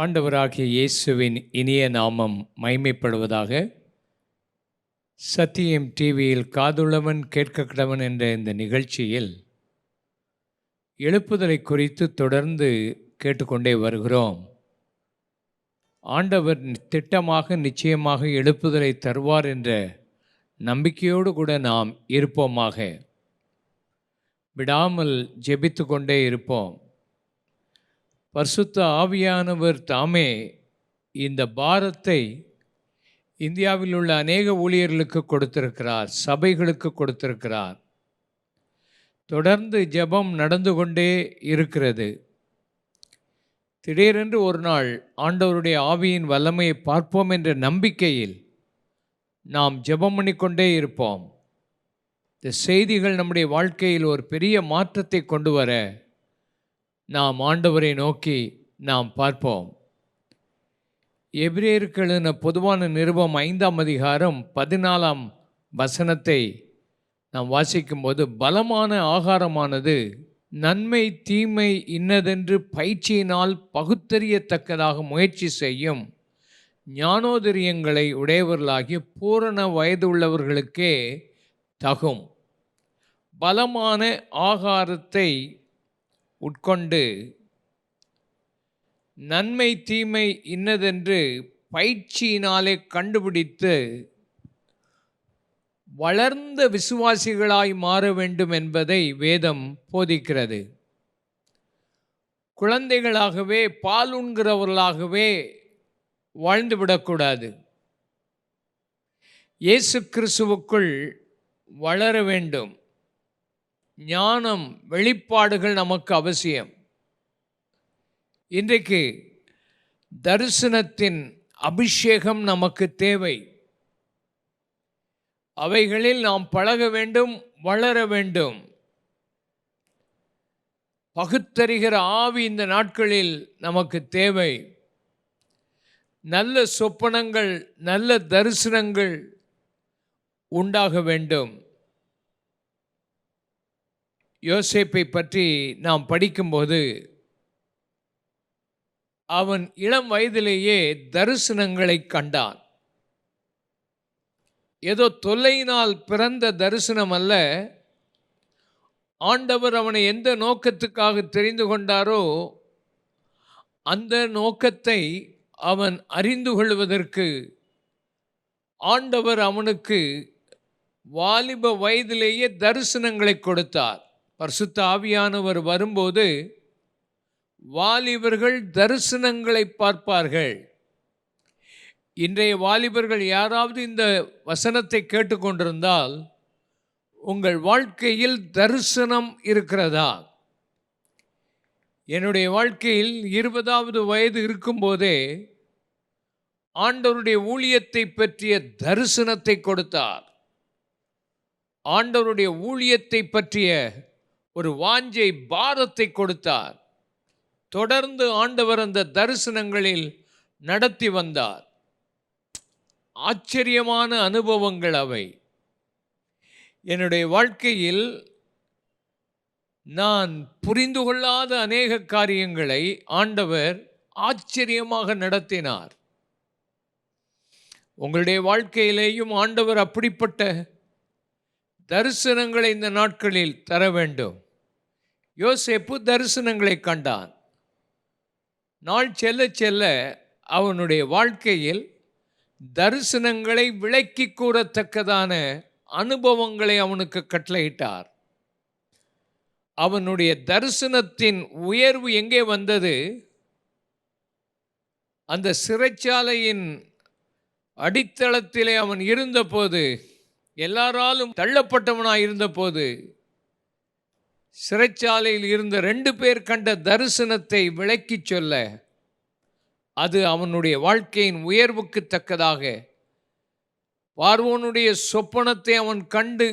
ஆண்டவராகிய இயேசுவின் இனிய நாமம் மைமைப்படுவதாக சத்தியம் டிவியில் காதுள்ளவன் கேட்கக்கிடவன் என்ற இந்த நிகழ்ச்சியில் எழுப்புதலை குறித்து தொடர்ந்து கேட்டுக்கொண்டே வருகிறோம். ஆண்டவர் திட்டமாக நிச்சயமாக எழுப்புதலை தருவார் என்ற நம்பிக்கையோடு கூட நாம் இருப்போமாக. விடாமல் ஜெபித்து கொண்டே இருப்போம். பரிசுத்த ஆவியானவர் தாமே இந்த பாரத்தை இந்தியாவில் உள்ள அநேக ஊழியர்களுக்கு கொடுத்திருக்கிறார் சபைகளுக்கு கொடுத்திருக்கிறார். தொடர்ந்து ஜெபம் நடந்து கொண்டே இருக்கிறது. திடீரென்று ஒரு நாள் ஆண்டவருடைய ஆவியின் வல்லமையை பார்ப்போம் என்ற நம்பிக்கையில் நாம் ஜெபம் பண்ணிக்கொண்டே இருப்போம். இந்த செய்திகள் நம்முடைய வாழ்க்கையில் ஒரு பெரிய மாற்றத்தை கொண்டு வர நாம் ஆண்டவரை நோக்கி நாம் பார்ப்போம். எபிரேயர்களின் பொதுவான நிருபம் ஐந்தாம் அதிகாரம் பதினாலாம் வசனத்தை நாம் வாசிக்கும்போது பலமான ஆகாரமானது நன்மை தீமை இன்னதென்று பயிற்சியினால் பகுத்தறியத்தக்கதாக முயற்சி செய்யும் ஞானோதரியங்களை உடையவர்களாகிய பூரண வயது உள்ளவர்களுக்கே தகும். பலமான ஆகாரத்தை உட்கொண்டு நன்மை தீமை இன்னதென்று பயிற்சியினாலே கண்டுபிடித்து வளர்ந்த விசுவாசிகளாய் மாற வேண்டும் என்பதை வேதம் போதிக்கிறது. குழந்தைகளாகவே பால் உண்கிறவர்களாகவே வாழ்ந்துவிடக்கூடாது. இயேசு கிறிஸ்துவுக்குள் வளர வேண்டும். ஞானம் வெளிப்பாடுகள் நமக்கு அவசியம். இன்றைக்கு தரிசனத்தின் அபிஷேகம் நமக்கு தேவை. அவைகளில் நாம் பழக வேண்டும் வளர வேண்டும். பகுத்தறிகிற ஆவி இந்த நாட்களில் நமக்கு தேவை. நல்ல சொப்பனங்கள் நல்ல தரிசனங்கள் உண்டாக வேண்டும். யோசேப்பை பற்றி நாம் படிக்கும்போது அவன் இளம் வயதிலேயே தரிசனங்களை கண்டான். ஏதோ தொல்லையினால் பிறந்த தரிசனம் அல்ல. ஆண்டவர் அவனை எந்த நோக்கத்துக்காக தெரிந்து கொண்டாரோ அந்த நோக்கத்தை அவன் அறிந்து கொள்வதற்கு ஆண்டவர் அவனுக்கு வாலிப வயதிலேயே தரிசனங்களை கொடுத்தார். பரிசுத்த ஆவியானவர் வரும்போது வாலிபர்கள் தரிசனங்களை பார்ப்பார்கள். இன்றைய வாலிபர்கள் யாராவது இந்த வசனத்தை கேட்டுக்கொண்டிருந்தால் உங்கள் வாழ்க்கையில் தரிசனம் இருக்கிறதா? என்னுடைய வாழ்க்கையில் இருபதாவது வயது இருக்கும்போதே ஆண்டவருடைய ஊழியத்தை பற்றிய தரிசனத்தை கொடுத்தார். ஆண்டவருடைய ஊழியத்தை பற்றிய ஒரு வாஞ்சை பாரத்தை கொடுத்தார். தொடர்ந்து ஆண்டவர் அந்த தரிசனங்களில் நடத்தி வந்தார். ஆச்சரியமான அனுபவங்கள் அவை. என்னுடைய வாழ்க்கையில் நான் புரிந்து கொள்ளாத அநேக காரியங்களை ஆண்டவர் ஆச்சரியமாக நடத்தினார். உங்களுடைய வாழ்க்கையிலேயும் ஆண்டவர் அப்படிப்பட்ட தரிசனங்களை இந்த நாட்களில் தர வேண்டும். யோசேப்பு தரிசனங்களை கண்டான். நாள் செல்ல செல்ல அவனுடைய வாழ்க்கையில் தரிசனங்களை விளக்கி கூறத்தக்கதான அனுபவங்களை அவனுக்கு கட்டளையிட்டார். அவனுடைய தரிசனத்தின் உயர்வு எங்கே வந்தது? அந்த சிறைச்சாலையின் அடித்தளத்திலே அவன் இருந்தபோது எல்லாராலும் தள்ளப்பட்டவனாக இருந்தபோது சிறைச்சாலையில் இருந்த ரெண்டு பேர் கண்ட தரிசனத்தை விளக்கிச் சொல்ல அது அவனுடைய வாழ்க்கையின் உயர்வுக்கு தக்கதாக. பார்வோனுடைய சொப்பனத்தை அவன் கண்டு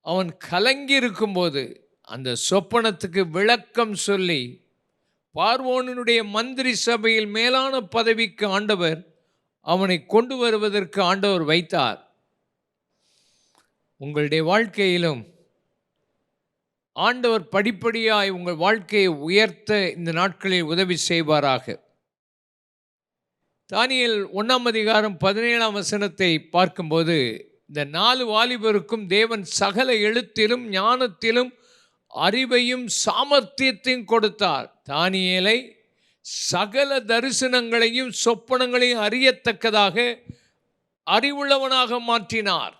அவன் கலங்கி இருக்கும்போது அந்த சொப்பனத்துக்கு விளக்கம் சொல்லி பார்வோனுடைய மந்திரி சபையில் மேலான பதவிக்கு ஆண்டவர் அவனை கொண்டு வருவதற்கு ஆண்டவர் வைத்தார். உங்களுடைய வாழ்க்கையிலும் ஆண்டவர் படிப்படியாய் உங்கள் வாழ்க்கையை உயர்த்த இந்த நாட்களில் உதவி செய்வாராக. தானியல் ஒன்றாம் அதிகாரம் பதினேழாம் வசனத்தை பார்க்கும்போது இந்த நாலு வாலிபருக்கும் தேவன் சகல எழுத்திலும் ஞானத்திலும் அறிவையும் சாமர்த்தியத்தையும் கொடுத்தார். தானியலை சகல தரிசனங்களையும் சொப்பனங்களையும் அறியத்தக்கதாக அறிவுள்ளவனாக மாற்றினார்.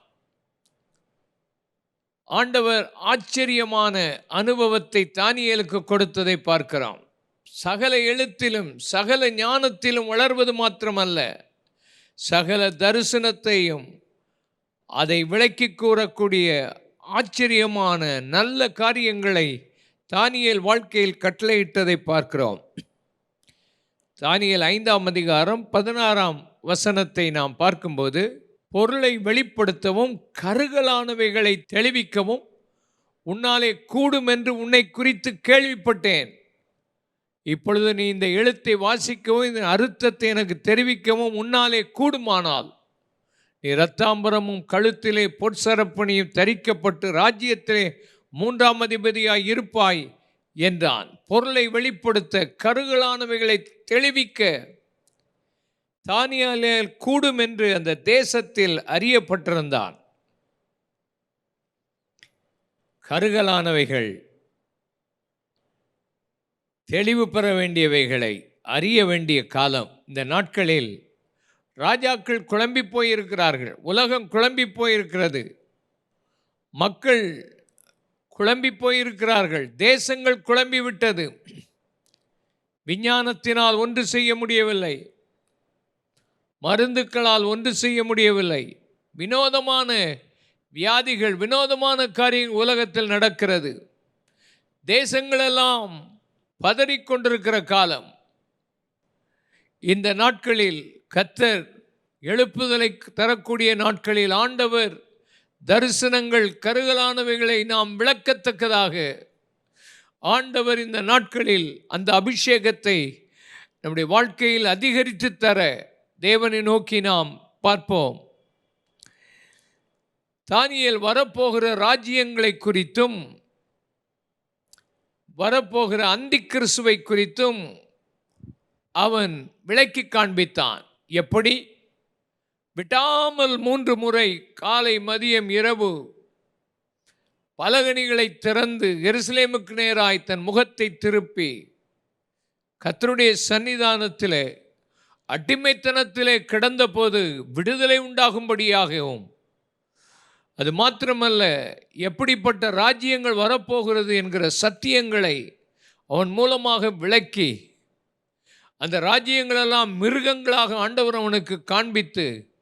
ஆண்டவர் ஆச்சரியமான அனுபவத்தை தானியேலுக்கு கொடுத்ததை பார்க்கிறோம். சகல எழுத்திலும் சகல ஞானத்திலும் வளர்வது மாத்திரமல்ல. சகல தரிசனத்தையும் அதை விளக்கி கூறக்கூடிய ஆச்சரியமான நல்ல காரியங்களை தானியேல் வாழ்க்கையில் கட்டளையிட்டதை பார்க்கிறோம். தானியல் ஐந்தாம் அதிகாரம் பதினாறாம் வசனத்தை நாம் பார்க்கும்போது பொருளை வெளிப்படுத்தவும் கருகலானவைகளை தெளிவிக்கவும் உன்னாலே கூடும் என்று உன்னை குறித்து கேள்விப்பட்டேன். இப்பொழுது நீ இந்த எழுத்தை வாசிக்கவும் இந்த அர்த்தத்தை எனக்கு தெரிவிக்கவும் உன்னாலே கூடுமானால் நீ இரத்தாம்பரமும் கழுத்திலே பொற்சரப்பணியும் தரிக்கப்பட்டு ராஜ்யத்திலே மூன்றாம் அதிபதியாய் இருப்பாய் என்றான். பொருளை வெளிப்படுத்த கருகலானவைகளை தெளிவிக்க தானியாலே கூடும் என்று அந்த தேசத்தில் அறியப்பட்டிருந்தான். கருகலானவைகள் தெளிவு பெற வேண்டியவைகளை அறிய வேண்டிய காலம். இந்த நாட்களில் ராஜாக்கள் குழம்பி போயிருக்கிறார்கள். உலகம் குழம்பி போயிருக்கிறது. மக்கள் குழம்பி போயிருக்கிறார்கள். தேசங்கள் குழம்பி விட்டது. விஞ்ஞானத்தினால் ஒன்று செய்ய முடியவில்லை. மருந்துக்களால் ஒன்று செய்ய முடியவில்லை. வினோதமான வியாதிகள் வினோதமான காரியம் உலகத்தில் நடக்கிறது. தேசங்களெல்லாம் பதறிக்கொண்டிருக்கிற காலம். இந்த நாட்களில் கத்தர் எழுப்புதலை தரக்கூடிய நாட்களில் ஆண்டவர் தரிசனங்கள் கருகலானவைகளை நாம் விளக்கத்தக்கதாக ஆண்டவர் இந்த நாட்களில் அந்த அபிஷேகத்தை நம்முடைய வாழ்க்கையில் அதிகரித்து தர தேவனை நோக்கி நாம் பார்ப்போம். தானியல் வரப்போகிற ராஜ்யங்களை குறித்தும் வரப்போகிற அந்தி கிறிஸ்துவை குறித்தும் அவன் விளக்கி காண்பித்தான். எப்படி? விட்டாமல் மூன்று முறை காலை மதியம் இரவு பலகணிகளை திறந்து எருசலேமுக்கு நேராய் தன் முகத்தை திருப்பி கத்தருடைய சன்னிதானத்தில் அடிமைத்தனத்திலே கிடந்தபோது விடுதலை உண்டாகும்படியாகவும் அது மாத்திரமல்ல எப்படிப்பட்ட ராஜ்யங்கள் வரப்போகிறது என்கிற சத்தியங்களை அவன் மூலமாக விளக்கி அந்த ராஜ்யங்களெல்லாம் மிருகங்களாக ஆண்டவர் அவனுக்கு காண்பித்து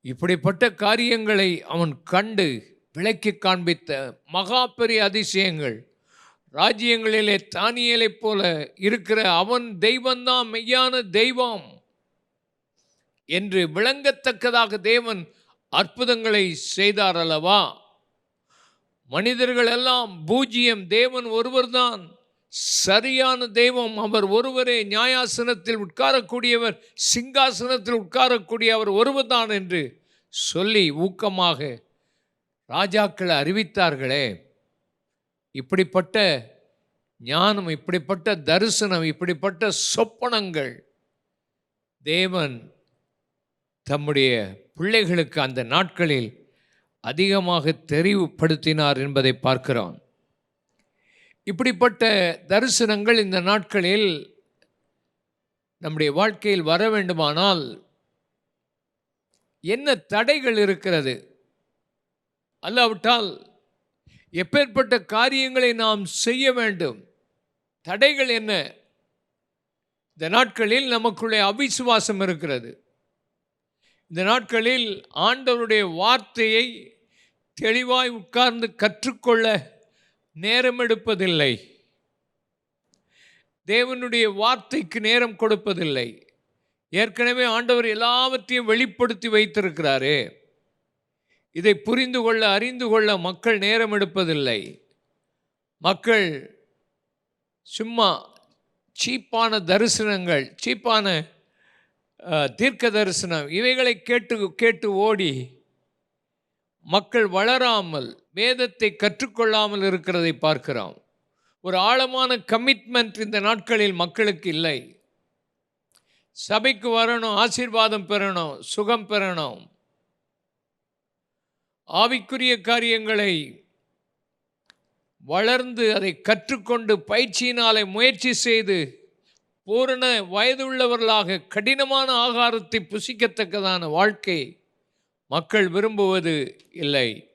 இப்படிப்பட்ட காரியங்களை அவன் கண்டு விளக்கி காண்பித்த மகா பெரிய அதிசயங்கள். ராஜ்யங்களிலே தானியலைப் போல இருக்கிற அவன் தெய்வந்தான் மெய்யான தெய்வம் என்று விளங்கத்தக்கதாக தேவன் அற்புதங்களை செய்தார் அல்லவா? மனிதர்கள் எல்லாம் பூஜ்ஜியம் தேவன் ஒருவர்தான். சரியான தெய்வம் அவர் ஒருவரே நியாயாசனத்தில் உட்காரக்கூடியவர் சிங்காசனத்தில் உட்காரக்கூடிய அவர் ஒருவர்தான் என்று சொல்லி ஊக்கமாக ராஜாக்களை அறிவித்தார்களே. இப்படிப்பட்ட ஞானம் இப்படிப்பட்ட தரிசனம் இப்படிப்பட்ட சொப்பனங்கள். தேவன் தம்முடைய பிள்ளைகளுக்கு அந்த நாட்களில் அதிகமாக தெரிவுபடுத்தினார் என்பதை பார்க்கிறோம். இப்படிப்பட்ட தரிசனங்கள் இந்த நாட்களில் நம்முடைய வாழ்க்கையில் வர வேண்டுமானால் என்ன தடைகள் இருக்கிறது? அல்லாவிட்டால் எப்பேற்பட்ட காரியங்களை நாம் செய்ய வேண்டும்? தடைகள் என்ன? இந்த நாட்களில் நமக்குள்ளே அவிசுவாசம் இருக்கிறது. இந்த நாட்களில் ஆண்டவருடைய வார்த்தையை தெளிவாய் உட்கார்ந்து கற்றுக்கொள்ள நேரம் எடுப்பதில்லை. தேவனுடைய வார்த்தைக்கு நேரம் கொடுப்பதில்லை. ஏற்கனவே ஆண்டவர் எல்லாவற்றையும் வெளிப்படுத்தி வைத்திருக்கிறாரே. இதை புரிந்து கொள்ள அறிந்து கொள்ள மக்கள் நேரம் எடுப்பதில்லை. மக்கள் சும்மா சீப்பான தரிசனங்கள் சீப்பான தீர்க்க தரிசனம் இவைகளை கேட்டு கேட்டு ஓடி மக்கள் வளராமல் வேதத்தை கற்றுக்கொள்ளாமல் இருக்கிறதை பார்க்கிறோம். ஒரு ஆழமான கமிட்மெண்ட் இந்த நாட்களில் மக்களுக்கு இல்லை. சபைக்கு வரணும் ஆசீர்வாதம் பெறணும் சுகம் பெறணும். ஆவிக்குரிய காரியங்களை வளர்ந்து அதை கற்றுக்கொண்டு பயிற்சியினாலே முயற்சி செய்து பூரண வயதுள்ளவர்களாக கடினமான ஆகாரத்தை புசிக்கத்தக்கதான வாழ்க்கை மக்கள் விரும்புவது இல்லை.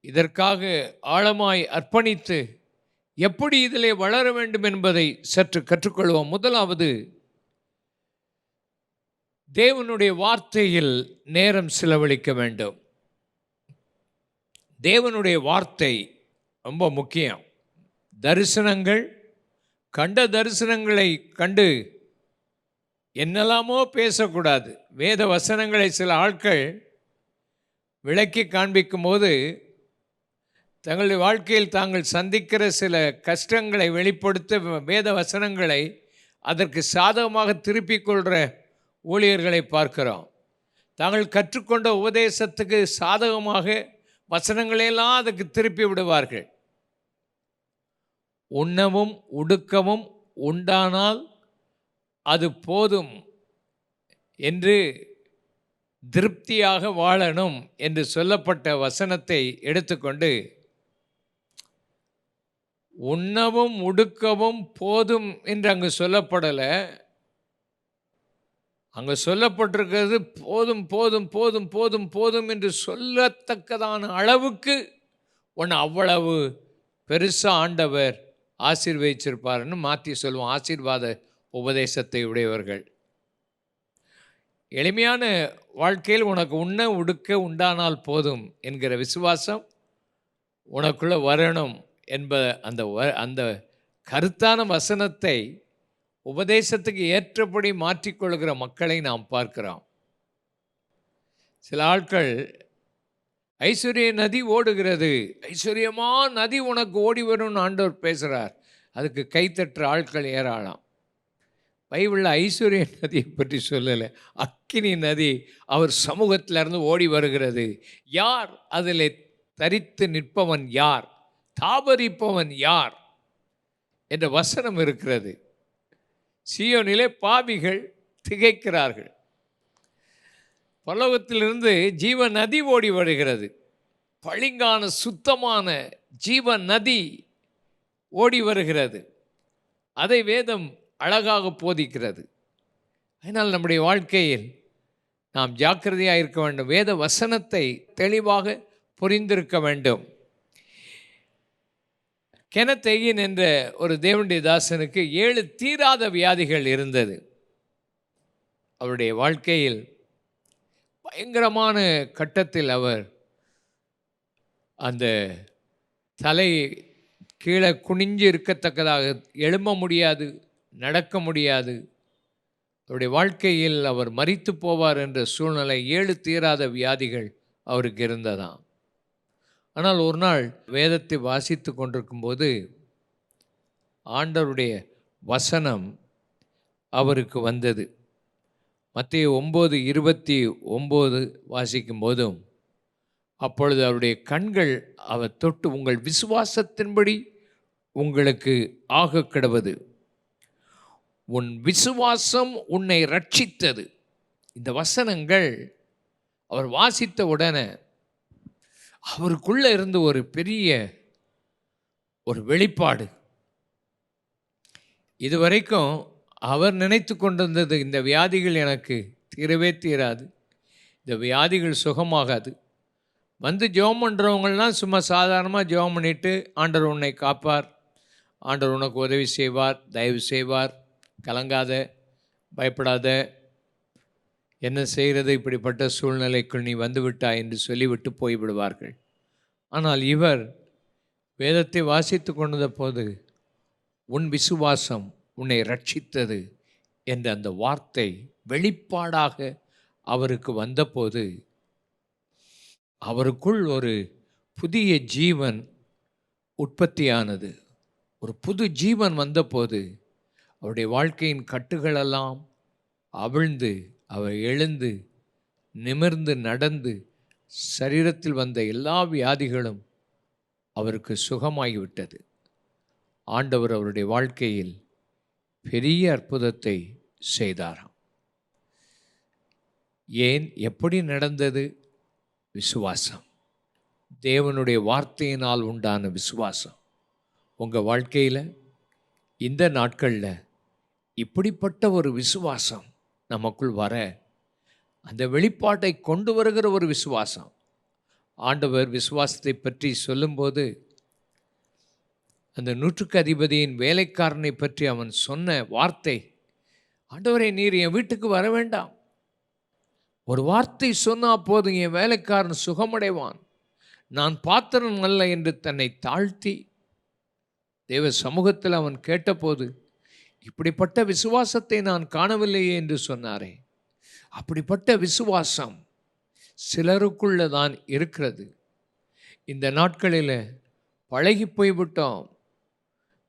இதற்காக ஆழமாய் அர்ப்பணித்து எப்படி இதிலே வளர வேண்டும் என்பதை சற்று கற்றுக்கொள்வோம். முதலாவது தேவனுடைய வார்த்தையில் நேரம் செலவழிக்க வேண்டும். தேவனுடைய வார்த்தை ரொம்ப முக்கியம். தரிசனங்கள் கண்ட தரிசனங்களை கண்டு என்னெல்லாமோ பேசக்கூடாது. வேத வசனங்களை சில ஆட்கள் விளக்கி காண்பிக்கும் போது தங்களுடைய வாழ்க்கையில் தாங்கள் சந்திக்கிற சில கஷ்டங்களை வெளிப்படுத்த வேத வசனங்களை அதற்கு சாதகமாக திருப்பிக் கொள்கிற ஊழியர்களை பார்க்கிறோம். தாங்கள் கற்றுக்கொண்ட உபதேசத்துக்கு சாதகமாக வசனங்களையெல்லாம் அதுக்கு திருப்பி விடுவார்கள். உண்ணவும் உடுக்கவும் உண்டானால் அது போதும் என்று திருப்தியாக வாழணும் என்று சொல்லப்பட்ட வசனத்தை எடுத்துக்கொண்டு உண்ணவும் உடுக்கவும் போதும் என்று அங்கு சொல்லப்படலை. அங்கே சொல்லப்பட்டிருக்கிறது போதும் போதும் போதும் போதும் போதும் என்று சொல்லத்தக்கதான அளவுக்கு ஒன்று அவ்வளவு பெருசாக ஆண்டவர் ஆசீர்வதிச்சிருப்பார்னு மாற்றி சொல்லுவோம். ஆசீர்வாத உபதேசத்தை உடையவர்கள். எளிமையான வாழ்க்கையில் உனக்கு உண்ண உடுக்க உண்டானால் போதும் என்கிற விசுவாசம் உனக்குள்ளே வரணும் என்ப அந்த வ அந்த கருத்தான வசனத்தை உபதேசத்துக்கு ஏற்றபடி மாற்றிக்கொள்கிற மக்களை நாம் பார்க்கிறோம். சில ஆட்கள் ஐஸ்வர்ய நதி ஓடுகிறது. ஐஸ்வர்யமா நதி உனக்கு ஓடி வரும்னு ஆண்டவர் பேசுகிறார் அதுக்கு கைத்தட்டுற ஆட்கள் ஏராளம். பைபிளில் ஐஸ்வர்ய நதியை பற்றி சொல்லலை. அக்கினி நதி அவர் சமூகத்திலிருந்து ஓடி வருகிறது. யார் அதில் தரித்து நிற்பவன் யார்? தாபரிப்பவன் யார்? என்ற வசனம் இருக்கிறது. சியோனிலே பாவிகள் திகைக்கிறார்கள். பல்லவத்திலிருந்து ஜீவ நதி ஓடி வருகிறது. பளிங்கான சுத்தமான ஜீவ நதி ஓடி வருகிறது. அதை வேதம் அழகாக போதிக்கிறது. அதனால் நம்முடைய வாழ்க்கையில் நாம் ஜாக்கிரதையாக இருக்க வேண்டும். வேத வசனத்தை தெளிவாக புரிந்திருக்க வேண்டும். கெனத்தையின் என்ற ஒரு தேவனுடைய தாசனுக்கு ஏழு தீராத வியாதிகள் இருந்தது. அவருடைய வாழ்க்கையில் பயங்கரமான கட்டத்தில் அவர் அந்த தலை கீழே குனிஞ்சு இருக்கத்தக்கதாக எழும்ப முடியாது நடக்க முடியாது. அவருடைய வாழ்க்கையில் அவர் மறித்து போவார் என்ற சூழ்நிலை ஏழு தீராத வியாதிகள் அவருக்கு இருந்ததாம். ஆனால் ஒரு நாள் வேதத்தை வாசித்து கொண்டிருக்கும்போது ஆண்டவருடைய வசனம் அவருக்கு வந்தது. மத்திய ஒம்பது இருபத்தி ஒம்பது வாசிக்கும் போதும் அப்பொழுது அவருடைய கண்கள் அவர் தொட்டு உங்கள் விசுவாசத்தின்படி உங்களுக்கு ஆக கிடவது. உன் விசுவாசம் உன்னை ரட்சித்தது இந்த வசனங்கள் அவர் வாசித்த உடனே அவருக்குள்ளே இருந்து ஒரு பெரிய ஒரு வெளிப்பாடு. இதுவரைக்கும் அவர் நினைத்து கொண்டிருந்தது இந்த வியாதிகள் எனக்கு தீரவே தீராது இந்த வியாதிகள் சுகமாகாது. வந்து ஜெபம் பண்ணுறவங்களாம் சும்மா சாதாரணமாக ஜெபம் பண்ணிட்டு ஆண்டவர் உன்னை காப்பார் ஆண்டவர் உனக்கு உதவி செய்வார் தயவு செய்வார் கலங்காத பயப்படாத என்ன செய்கிறது? இப்படிப்பட்ட சூழ்நிலைக்குள் நீ வந்துவிட்டாய் என்று சொல்லிவிட்டு போய்விடுவார்கள். ஆனால் இவர் வேதத்தை வாசித்து கொண்டத போது உன் விசுவாசம் உன்னை ரட்சித்தது என்ற அந்த வார்த்தை வெளிப்பாடாக அவருக்கு வந்தபோது அவருக்குள் ஒரு புதிய ஜீவன் உற்பத்தியானது. ஒரு புது ஜீவன் வந்தபோது அவருடைய வாழ்க்கையின் கட்டுகளெல்லாம் அவிழ்ந்து அவர் எழுந்து நிமிர்ந்து நடந்து சரீரத்தில் வந்த எல்லா வியாதிகளும் அவருக்கு சுகமாகிவிட்டது. ஆண்டவர் அவருடைய வாழ்க்கையில் பெரிய அற்புதத்தை செய்தாராம். ஏன்? எப்படி நடந்தது? விசுவாசம். தேவனுடைய வார்த்தையினால் உண்டான விசுவாசம். உங்கள் வாழ்க்கையில் இந்த நாட்களில் இப்படிப்பட்ட ஒரு விசுவாசம் நமக்குள் வர அந்த வெளிப்பாட்டை கொண்டு வருகிற ஒரு விசுவாசம். ஆண்டவர் விசுவாசத்தை பற்றி சொல்லும்போது அந்த நூற்றுக்கு அதிபதியின் வேலைக்காரனை பற்றி அவன் சொன்ன வார்த்தை ஆண்டவரை நீர் என் வீட்டுக்கு வர வேண்டாம். ஒரு வார்த்தை சொன்னால் போதும் என் வேலைக்காரன் சுகமடைவான். நான் பாத்திரம் அல்ல என்று தன்னை தாழ்த்தி தேவ சமூகத்தில் அவன் கேட்டபோது இப்படிப்பட்ட விசுவாசத்தை நான் காணவில்லையே என்று சொன்னாரே. அப்படிப்பட்ட விசுவாசம் சிலருக்குள்ள தான் இருக்கிறது. இந்த நாட்களில் பழகி போய்விட்டோம்.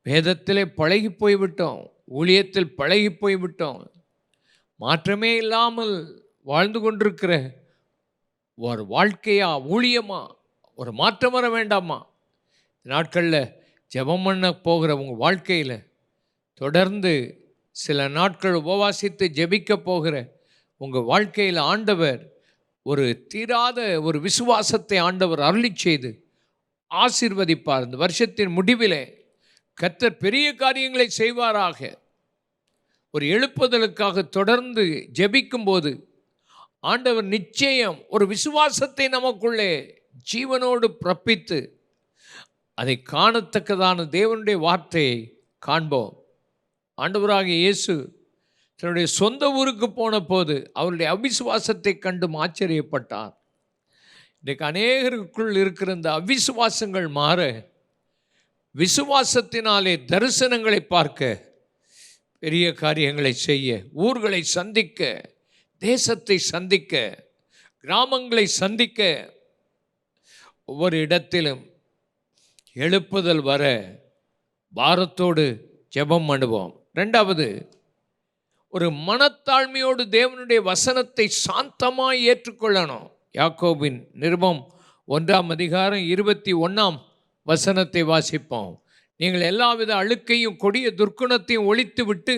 வேதத்திலே பழகி போய்விட்டோம். ஊழியத்தில் பழகி போய்விட்டோம். மாற்றமே இல்லாமல் வாழ்ந்து கொண்டிருக்கிற ஒரு வாழ்க்கையா ஊழியமா ஒரு மாற்றம் வர வேண்டாமா? நாட்களில் ஜெபம் பண்ண போகிற உங்கள் வாழ்க்கையில் தொடர்ந்து சில நாட்கள் உபவாசித்து ஜெபிக்க போகிற உங்கள் வாழ்க்கையில் ஆண்டவர் ஒரு தீராத ஒரு விசுவாசத்தை ஆண்டவர் அருளி செய்து ஆசிர்வதிப்பார். இந்த வருஷத்தின் முடிவிலே கத்தர் பெரிய காரியங்களை செய்வாராக. ஒரு எழுப்புதலுக்காக தொடர்ந்து ஜெபிக்கும்போது ஆண்டவர் நிச்சயம் ஒரு விசுவாசத்தை நமக்குள்ளே ஜீவனோடு பிறப்பித்து அதை காணத்தக்கதான தேவனுடைய வார்த்தையை காண்போம். ஆண்டவராக இயேசு தன்னுடைய சொந்த ஊருக்கு போன போது அவருடைய அவிசுவாசத்தை கண்டும் ஆச்சரியப்பட்டார். இன்றைக்கு அநேகருக்குள் இருக்கிற இந்த அவிசுவாசங்கள் மாற விசுவாசத்தினாலே தரிசனங்களை பார்க்க பெரிய காரியங்களை செய்ய ஊர்களை சந்திக்க தேசத்தை சந்திக்க கிராமங்களை சந்திக்க ஒவ்வொரு இடத்திலும் எழுப்புதல் வர பாரத்தோடு ஜெபம் பண்ணுவோம். ரெண்டாவது ஒரு மனத்தாழ்மையோடு தேவனுடைய வசனத்தை சாந்தமாய் ஏற்றுக்கொள்ளணும். யாக்கோபின் நிருபம் ஒன்றாம் அதிகாரம் இருபத்தி ஒன்றாம் வசனத்தை வாசிப்போம். நீங்கள் எல்லாவித அழுக்கையும் கொடிய துர்க்குணத்தையும் ஒழித்து விட்டு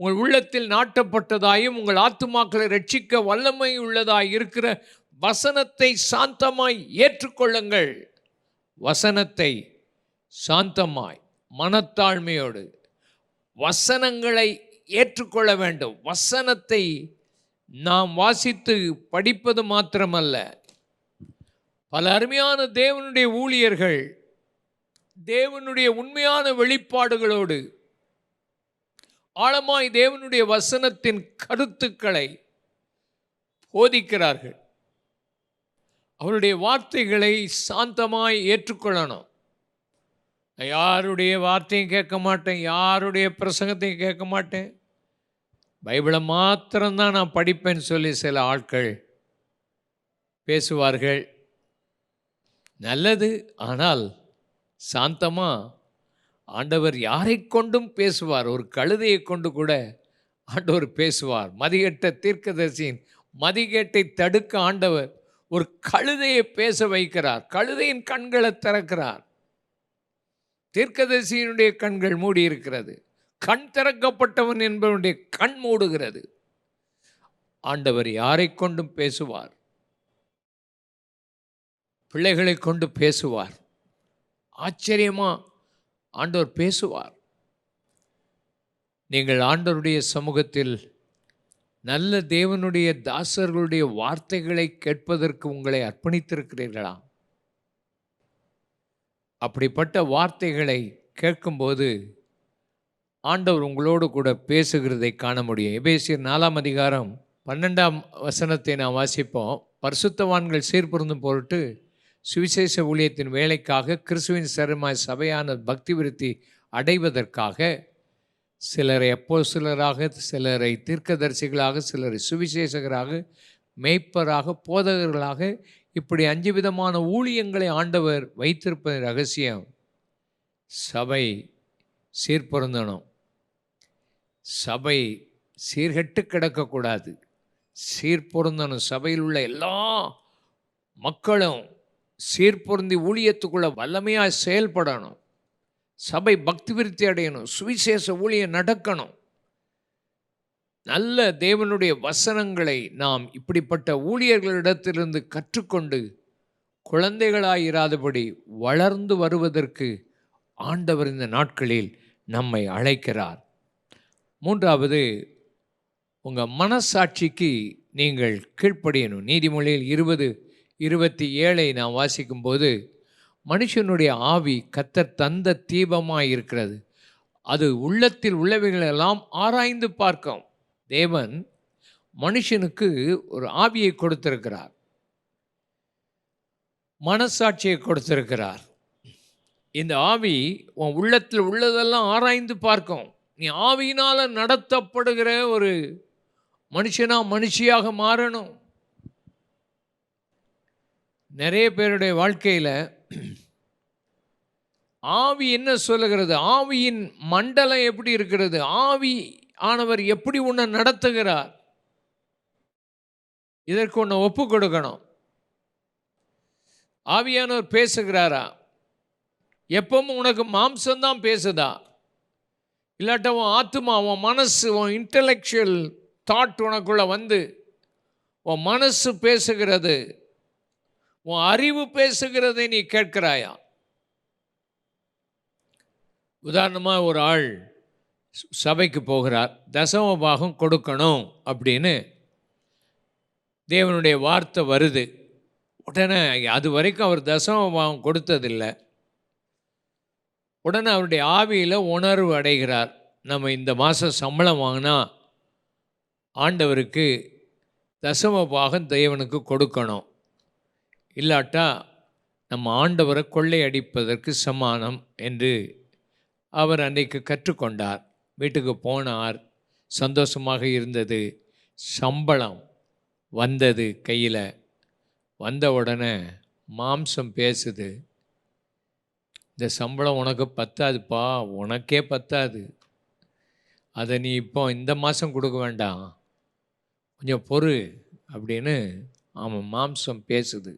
உங்கள் உள்ளத்தில் நாட்டப்பட்டதாயும் உங்கள் ஆத்துமாக்களை ரட்சிக்க வல்லமை உள்ளதாய் இருக்கிற வசனத்தை சாந்தமாய் ஏற்றுக்கொள்ளுங்கள். வசனத்தை சாந்தமாய் மனத்தாழ்மையோடு வசனங்களை ஏற்றுக்கொள்ள வேண்டும். வசனத்தை நாம் வாசித்து படிப்பது மாத்திரமல்ல. பல அருமையான தேவனுடைய ஊழியர்கள் தேவனுடைய உண்மையான வெளிப்பாடுகளோடு ஆழமாய் தேவனுடைய வசனத்தின் கருத்துக்களை போதிக்கிறார்கள். அவருடைய வார்த்தைகளை சாந்தமாய் ஏற்றுக்கொள்ளணும். யாருடைய வார்த்தையும் கேட்க மாட்டேன் யாருடைய பிரசங்கத்தையும் கேட்க மாட்டேன். பைபிளை மாத்திரம்தான் நான் படிப்பேன்னு சொல்லி சில ஆட்கள் பேசுவார்கள். நல்லது ஆனால் சாந்தமாக ஆண்டவர் யாரை கொண்டும் பேசுவார்? ஒரு கழுதையை கொண்டு கூட ஆண்டவர் பேசுவார். மதிகட்ட தீர்க்கதரிசியின் மதிகேட்டை தடுக்க ஆண்டவர் ஒரு கழுதையை பேச வைக்கிறார். கழுதையின் கண்களை திறக்கிறார். தீர்க்கதரிசியினுடைய கண்கள் மூடி இருக்கிறது கண் திறக்கப்பட்டவன் என்பவனுடைய கண் மூடுகிறது. ஆண்டவர் யாரை கொண்டும் பேசுவார்? பிள்ளைகளை கொண்டு பேசுவார். ஆச்சரியமாக ஆண்டவர் பேசுவார். நீங்கள் ஆண்டவருடைய சமூகத்தில் நல்ல தேவனுடைய தாசர்களுடைய வார்த்தைகளை கேட்பதற்கு உங்களை அர்ப்பணித்திருக்கிறீர்களா? அப்படிப்பட்ட வார்த்தைகளை கேட்கும்போது ஆண்டவர் உங்களோடு கூட பேசுகிறதை காண முடியும். எபேசியர் நாலாம் அதிகாரம் பன்னெண்டாம் வசனத்தை நாம் வாசிப்போம். பரிசுத்தவான்கள் சீர்பொருந்தும் பொருட்டு சுவிசேஷ ஊழியத்தின் வேலைக்காக கிறிஸ்துவின் சரமாய் சபையான பக்தி விருத்தி அடைவதற்காக சிலரை அப்போ சிலராக சிலரை தீர்க்கதரிசிகளாக சிலரை சுவிசேஷகராக மேய்ப்பராக போதகர்களாக இப்படி அஞ்சு விதமான ஊழியங்களை ஆண்டவர் வைத்திருப்பது ரகசியம். சபை சீர்பொருந்தணும். சபை சீர்கெட்டு கிடக்கக்கூடாது. சீர்பொருந்தணும். சபையில் உள்ள எல்லா மக்களும் சீர்பொருந்தி ஊழியத்துக்குள்ளே வல்லமையாக செயல்படணும். சபை பக்தி விருத்தி அடையணும். சுவிசேஷ ஊழியம் நடக்கணும். நல்ல தேவனுடைய வசனங்களை நாம் இப்படிப்பட்ட ஊழியர்களிடத்திலிருந்து கற்றுக்கொண்டு குழந்தைகளாயிராதபடி வளர்ந்து வருவதற்கு ஆண்டவர் இந்த நாட்களில் நம்மை அழைக்கிறார். மூன்றாவது உங்கள் மனசாட்சிக்கு நீங்கள் கீழ்ப்படியணும். நீதிமொழியில் இருபது இருபத்தி ஏழை நான் வாசிக்கும்போது மனுஷனுடைய ஆவி கத்தர் தந்த தீபமாக இருக்கிறது அது உள்ளத்தில் உள்ளவைகளெல்லாம் ஆராய்ந்து பார்க்கும். தேவன் மனுஷனுக்கு ஒரு ஆவியை கொடுத்திருக்கிறார். மனசாட்சியை கொடுத்திருக்கிறார். இந்த ஆவி உன் உள்ளத்தில் உள்ளதெல்லாம் ஆராய்ந்து பார்க்கும். நீ ஆவியினால் நடத்தப்படுகிற ஒரு மனுஷனா மனுஷியாக மாறணும். நிறைய பேருடைய வாழ்க்கையில் ஆவி என்ன சொல்லுகிறது? ஆவியின் மண்டலம் எப்படி இருக்கிறது? ஆவி ஆனவர் எப்படி உன்னை நடத்துகிறார்? இதற்கு உன்னை ஒப்பு கொடுக்கணும். ஆவியானவர் பேசுகிறாரா? எப்பவும் உனக்கு மாம்சம்தான் பேசுதா? இல்லாட்ட உன் ஆத்மா உன் மனசு உன் இன்டலெக்சுவல் தாட் உனக்குள்ளே வந்து உன் மனசு பேசுகிறது. உன் அறிவு பேசுகிறதை நீ கேட்கிறாயா? உதாரணமாக ஒரு ஆள் சபைக்கு போகிறார் தசம பாகம் கொடுக்கணும் அப்படின்னு தேவனுடைய வார்த்தை வருது. உடனே அது வரைக்கும் அவர் தசம பாகம் கொடுத்ததில்லை. உடனே அவருடைய ஆவியில் உணர்வு அடைகிறார். நம்ம இந்த மாதம் சம்பளம் வாங்கினா ஆண்டவருக்கு தசம பாகம் தேவனுக்கு கொடுக்கணும். இல்லாட்டா நம்ம ஆண்டவரை கொள்ளையடிப்பதற்கு சமானம் என்று அவர் அன்றைக்கு கற்றுக்கொண்டார். வீட்டுக்கு போனார். சந்தோஷமாக இருந்தது. சம்பளம் வந்தது கையில். வந்த உடனே மாம்சம் பேசுது. இந்த சம்பளம் உனக்கு பத்தாதுப்பா. உனக்கே பத்தாது. அதை நீ இப்போ இந்த மாதம் கொடுக்க வேண்டாம். கொஞ்சம் பொறு அப்படின்னு அவன் மாம்சம் பேசுது.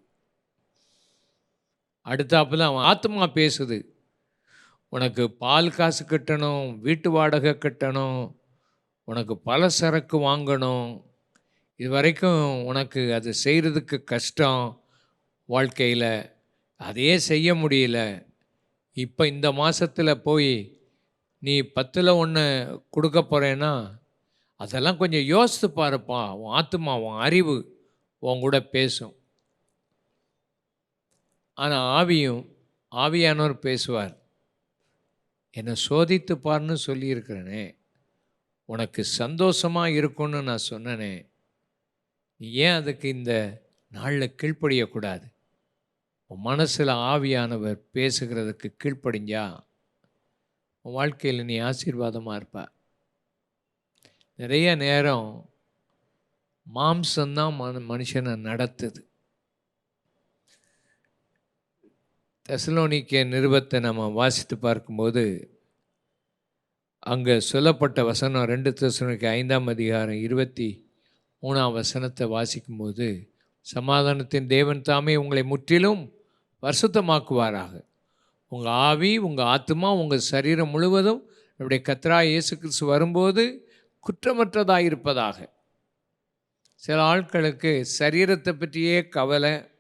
அடுத்தாப்புல அவன் ஆத்மா பேசுது. உனக்கு பால் காசு கட்டணும் வீட்டு வாடகை கட்டணும் உனக்கு பல சரக்கு வாங்கணும். இது வரைக்கும் உனக்கு அது செய்கிறதுக்கு கஷ்டம். வாழ்க்கையில் அதையே செய்ய முடியல. இப்போ இந்த மாதத்தில் போய் நீ பத்தில் ஒன்று கொடுக்க போகிறேன்னா அதெல்லாம் கொஞ்சம் யோசித்து பாருப்பா. உன் ஆத்துமா உன் அறிவு உன் கூட பேசும். ஆனால் ஆவியும் ஆவியானவர் பேசுவார். என்னை சோதித்து பாருன்னு சொல்லியிருக்கிறேனே. உனக்கு சந்தோஷமாக இருக்கும்னு நான் சொன்னனே. நீ ஏன் அதுக்கு இந்த நாளில் கீழ்ப்படியக்கூடாது? உன் மனசில் ஆவியானவர் பேசுகிறதுக்கு கீழ்ப்படிஞ்சா உன் வாழ்க்கையில் நீ ஆசீர்வாதமாக இருப்ப. நிறைய நேரம் மாம்சம்தான் மனு மனுஷனை நடத்துது. தெசலோனிக்க நிருபத்தை நம்ம வாசித்து பார்க்கும்போது அங்கே சொல்லப்பட்ட வசனம் ரெண்டு தெசலோனிக்க ஐந்தாம் அதிகாரம் இருபத்தி மூணாம் வசனத்தை வாசிக்கும்போது சமாதானத்தின் தேவன் தாமே உங்களை முற்றிலும் பரிசுத்தமாக்குவாராக. உங்கள் ஆவி உங்கள் ஆத்மா உங்கள் சரீரம் முழுவதும் நம்முடைய கத்ரா இயேசு கிறிஸ்து வரும்போது குற்றமற்றதாக இருப்பதாக சில ஆட்களுக்கு சரீரத்தை பற்றியே கவலை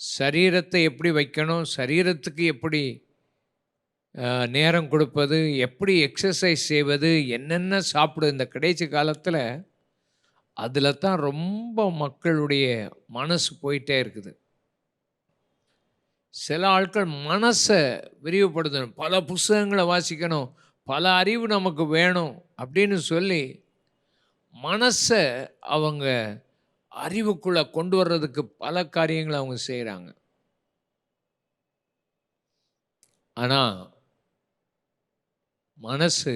சரீரத்தை எப்படி வைக்கணும்? சரீரத்துக்கு எப்படி நேரம் கொடுப்பது? எப்படி எக்ஸசைஸ் செய்வது? என்னென்ன சாப்பிடு? இந்த கடைசி காலத்தில் அதில் தான் ரொம்ப மக்களுடைய மனசு போயிட்டே இருக்குது. சில ஆட்கள் மனசை விரிவுபடுத்தணும். பல புஸ்தகங்களை வாசிக்கணும். பல அறிவு நமக்கு வேணும் அப்படின்னு சொல்லி மனசை அவங்க அறிவுக்குள்ளே கொண்டு வர்றதுக்கு பல காரியங்களை அவங்க செய்கிறாங்க ஆனால் மனசு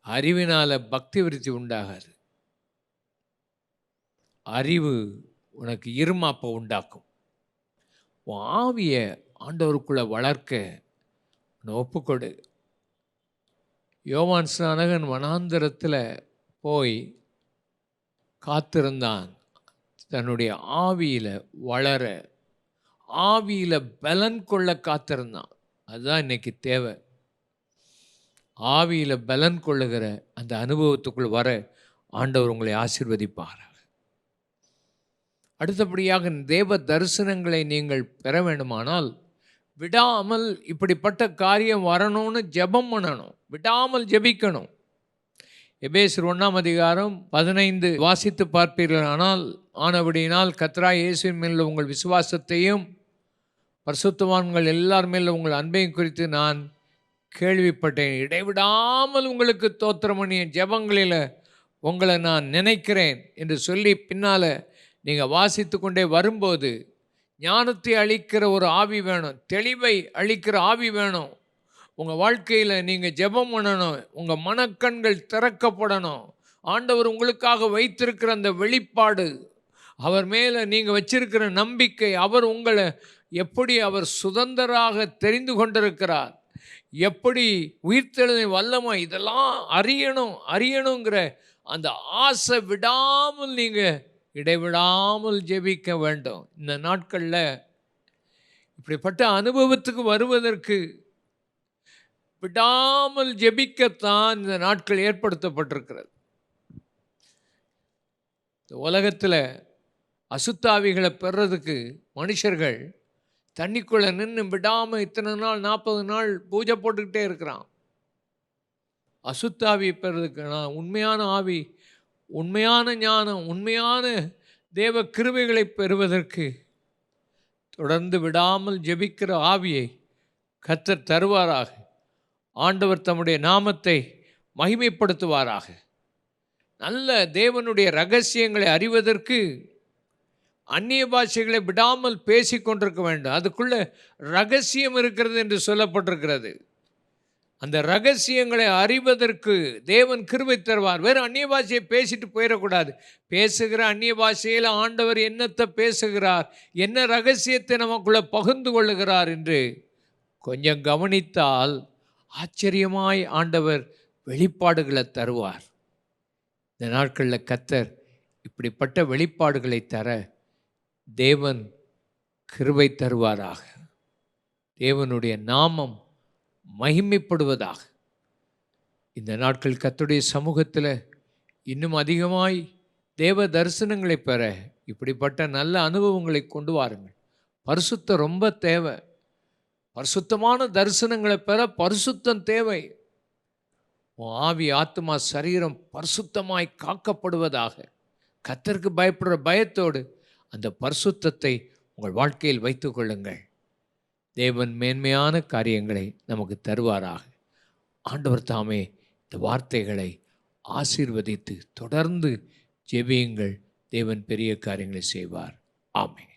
அறிவினால் பக்தி விருத்தி உண்டாகாது. அறிவு உனக்கு இருமாப்பை உண்டாக்கும். உன் ஆவியை ஆண்டவருக்குள்ளே வளர்க்க உன்னை ஒப்புக்கொடு. யோவான் ஸ்நானகன் வனாந்திரத்தில் போய் காத்திருந்தான். தன்னுடைய ஆவியில் வளர ஆவியில் பலன் கொள்ள காத்திருந்தான். அதுதான் இன்னைக்கு தேவை. ஆவியில் பலன் கொள்ளுகிற அந்த அனுபவத்துக்குள் வர ஆண்டவர் உங்களை ஆசிர்வதிப்பார் அடுத்தபடியாக தேவ தரிசனங்களை நீங்கள் பெற வேண்டுமானால் விடாமல் இப்படிப்பட்ட காரியம் வரணும்னு ஜெபம் பண்ணணும். விடாமல் ஜெபிக்கணும். எபேசர் ஒன்றாம் அதிகாரம் பதினைந்து வாசித்து பார்ப்பீர்கள். ஆனால் ஆனபடியினால் கத்ரா இயேசுவின் மேல் உங்கள் விசுவாசத்தையும் பரிசுத்தவான்கள் எல்லார் மேல் உங்கள் அன்பையும் குறித்து நான் கேள்விப்பட்டேன். இடைவிடாமல் உங்களுக்கு தோத்திரமணிய ஜபங்களில் ஜெபங்களில் உங்களை நான் நினைக்கிறேன் என்று சொல்லி பின்னால் நீங்கள் வாசித்து கொண்டே வரும்போது ஞானத்தை அளிக்கிற ஒரு ஆவி வேணும். தெளிவை அளிக்கிற ஆவி வேணும். உங்கள் வாழ்க்கையில் நீங்கள் ஜெபம் பண்ணணும். உங்கள் மனக்கண்கள் திறக்கப்படணும். ஆண்டவர் உங்களுக்காக வைத்திருக்கிற அந்த வெளிப்பாடு அவர் மேலே நீங்கள் வச்சிருக்கிற நம்பிக்கை அவர் உங்களை எப்படி அவர் சுதந்திராக தெரிந்து கொண்டிருக்கிறார். எப்படி உயிர்த்தெழுதை வல்லமை இதெல்லாம் அறியணும் அறியணுங்கிற அந்த ஆசை விடாமல் நீங்கள் இடைவிடாமல் ஜெபிக்க வேண்டும். இந்த நாட்களில் இப்படிப்பட்ட அனுபவத்துக்கு வருவதற்கு விடாமல் ஜெபிக்கத்தான் இந்த நாட்கள் ஏற்படுத்தப்பட்டிருக்கிறது. இந்த உலகத்தில் அசுத்தாவிகளை பெறதுக்கு மனுஷர்கள் தண்ணிக்குள்ளே நின்று விடாமல் இத்தனை நாள் நாற்பது நாள் பூஜை போட்டுக்கிட்டே இருக்கிறான். அசுத்தாவி பெறதுக்கு நான் உண்மையான ஆவி உண்மையான ஞானம் உண்மையான தேவ கிருவைகளை பெறுவதற்கு தொடர்ந்து விடாமல் ஜெபிக்கிற ஆவியை கத்தர் தருவாராக. ஆண்டவர் தம்முடைய நாமத்தை மகிமைப்படுத்துவாராக. நல்ல தேவனுடைய ரகசியங்களை அறிவதற்கு அந்நிய பாஷைகளை விடாமல் பேசி கொண்டிருக்க வேண்டும். அதுக்குள்ளே ரகசியம் இருக்கிறது என்று சொல்லப்பட்டிருக்கிறது. அந்த ரகசியங்களை அறிவதற்கு தேவன் கிருபை தருவார். வேறு அந்நிய பாஷையை பேசிட்டு போயிடக்கூடாது. பேசுகிற அந்நிய பாஷையில் ஆண்டவர் என்னத்தை பேசுகிறார்? என்ன ரகசியத்தை நமக்குள்ளே பகிர்ந்து கொள்ளுகிறார் என்று கொஞ்சம் கவனித்தால் ஆச்சரியமாய் ஆண்டவர் வெளிப்பாடுகளை தருவார். இந்த நாட்களில் கத்தர் இப்படிப்பட்ட வெளிப்பாடுகளை தர தேவன் கிருபை தருவாராக. தேவனுடைய நாமம் மகிமைப்படுவதாக. இந்த நாட்கள் கத்துடைய சமூகத்தில் இன்னும் அதிகமாய் தேவ தரிசனங்களை பெற இப்படிப்பட்ட நல்ல அனுபவங்களை கொண்டு வாருங்கள். பரிசுத்த ரொம்ப தேவை. பரிசுத்தமான தரிசனங்களை பெற பரிசுத்தம் தேவை. ஆவி ஆத்மா சரீரம் பரிசுத்தமாய் காக்கப்படுவதாக. கத்தருக்கு பயப்படுற பயத்தோடு அந்த பரிசுத்தத்தை உங்கள் வாழ்க்கையில் வைத்துக் கொள்ளுங்கள். தேவன் மேன்மையான காரியங்களை நமக்கு தருவாராக. ஆண்டவர் தாமே இந்த வார்த்தைகளை ஆசீர்வதித்து தொடர்ந்து ஜெபியுங்கள். தேவன் பெரிய காரியங்களை செய்வார். ஆமே